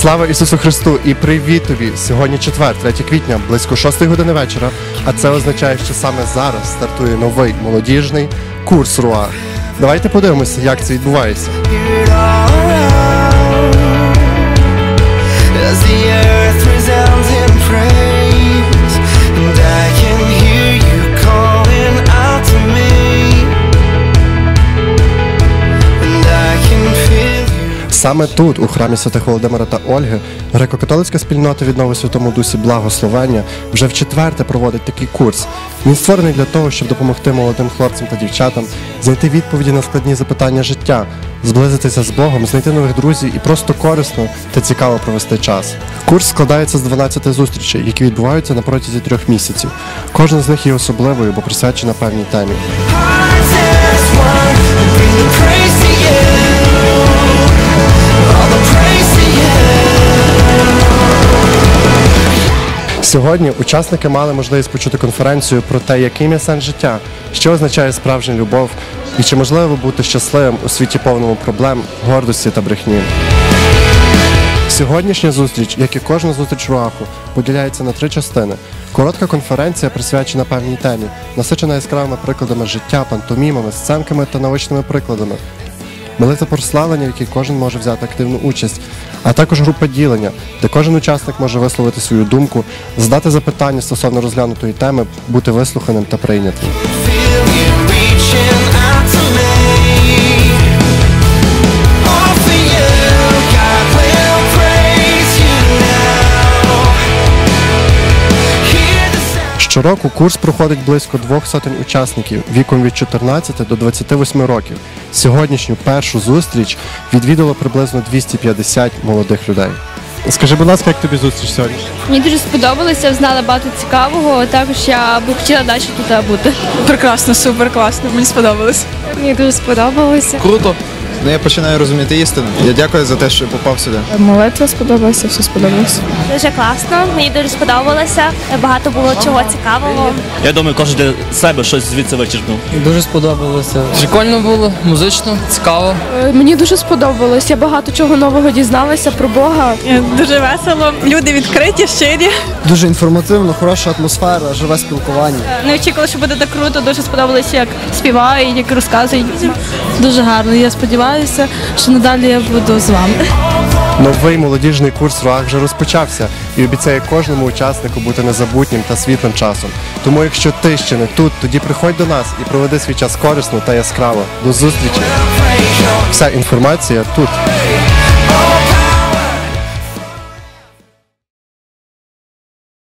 Слава Ісусу Христу і привіт тобі! Сьогодні четвер, 3 квітня, близько 6 години вечора. А це означає, що саме зараз стартує новий молодіжний курс РУА. Давайте подивимося, як це відбувається. Саме тут, у храмі святих Володимира та Ольги, греко-католицька спільнота віднови Святому Дусі Благословення вже в четверте проводить такий курс. Він створений для того, щоб допомогти молодим хлопцям та дівчатам знайти відповіді на складні запитання життя, зблизитися з Богом, знайти нових друзів і просто корисно та цікаво провести час. Курс складається з 12 зустрічей, які відбуваються на протязі трьох місяців. Кожна з них є особливою, бо присвячена певній темі. Сьогодні учасники мали можливість почути конференцію про те, яким є сенс життя, що означає справжня любов, і чи можливо бути щасливим у світі повному проблем, гордості та брехні. Сьогоднішня зустріч, як і кожна зустріч Руаху, поділяється на три частини. Коротка конференція присвячена певній темі, насичена яскравими прикладами життя, пантомімами, сценками та наочними прикладами. Молитва прославлення, в якій кожен може взяти активну участь, а також група ділення, де кожен учасник може висловити свою думку, задати запитання стосовно розглянутої теми, бути вислуханим та прийнятим. Щороку курс проходить близько двох сотень учасників віком від 14 до 28 років. Сьогоднішню першу зустріч відвідало приблизно 250 молодих людей. Скажи, будь ласка, як тобі зустріч сьогодні? Мені дуже сподобалося, знала багато цікавого. Також я би хотіла далі тут бути. Прекрасно, супер класно. Мені сподобалось. Мені дуже сподобалося. Круто. Ну, я починаю розуміти істину. Я дякую за те, що попав сюди. Молитва сподобалася, все сподобалося. Дуже класно, мені дуже сподобалося. Багато було чого цікавого. Я думаю, кожен для себе щось звідси вичерпнув. Дуже сподобалося. Прикольно було, музично, цікаво. Мені дуже сподобалось. Я багато чого нового дізналася про Бога. Дуже весело. Люди відкриті, щирі. Дуже інформативно, хороша атмосфера, живе спілкування. Не очікувала, що буде так круто. Дуже сподобалося, як співають, як розказують. Дуже гарно. Я сподіваюся, що надалі я буду з вами. Новий молодіжний курс РУАГ вже розпочався і обіцяє кожному учаснику бути незабутнім та світлим часом. Тому, якщо ти ще не тут, тоді приходь до нас і проведи свій час корисно та яскраво. До зустрічі! Вся інформація тут.